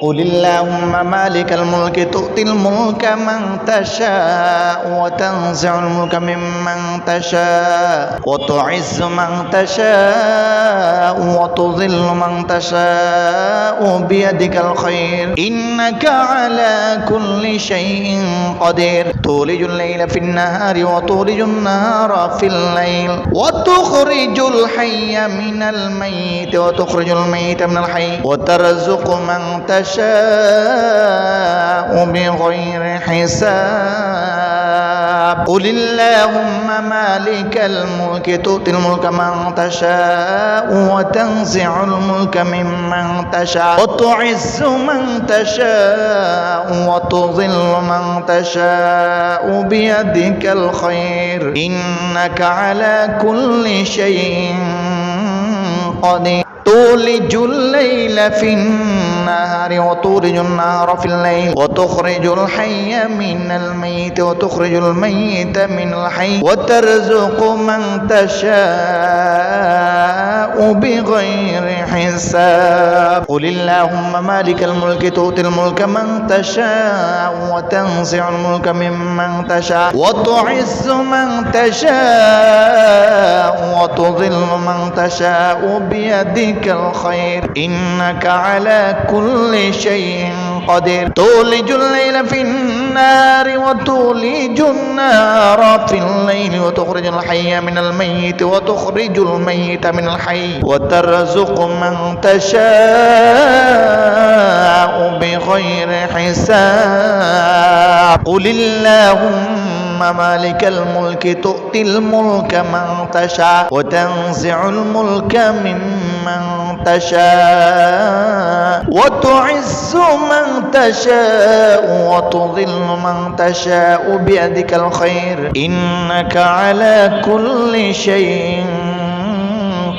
قل اللهم مالك الملك تؤتي الملك من تشاء وتنزع الملك ممن تشاء وتعز من تشاء وتذل من تشاء بيدك الخير إنك على كل شيء قدير تولج الليل في النهار وتولج النهار في الليل وتخرج الحي من الميت وتخرج الميت من الحي وترزق من تشاء تشاء بغير حساب. قل اللهم مالك الملك تؤتي الملك من تشاء وتنزع الملك ممن تشاء. وتعز من تشاء وتضل من تشاء بيدك الخير. إنك على كل شيء قدير تولج الليل في النهار وتولج النهار في الليل وتخرج الحي من الميت وتخرج الميت من الحي وترزق من تشاء بغير حساب. قل اللهم مالك الملك تؤتي الملك من تشاء وتنزع الملك ممن تشاء وتعز من تشاء وتضل تشاء بيدك الخير. إنك على كل شيء قدير. تولج الليل في النار وتولج النار في الليل وتخرج الحي من الميت وتخرج الميت من الحي وترزق من تشاء بغير حساب. قل اللهم مالك الملك تؤتي الملك من تشاء وتنزع الملك ممن تشاء وتعز من تشاء وتضل من تشاء بيدك الخير إنك على كل شيء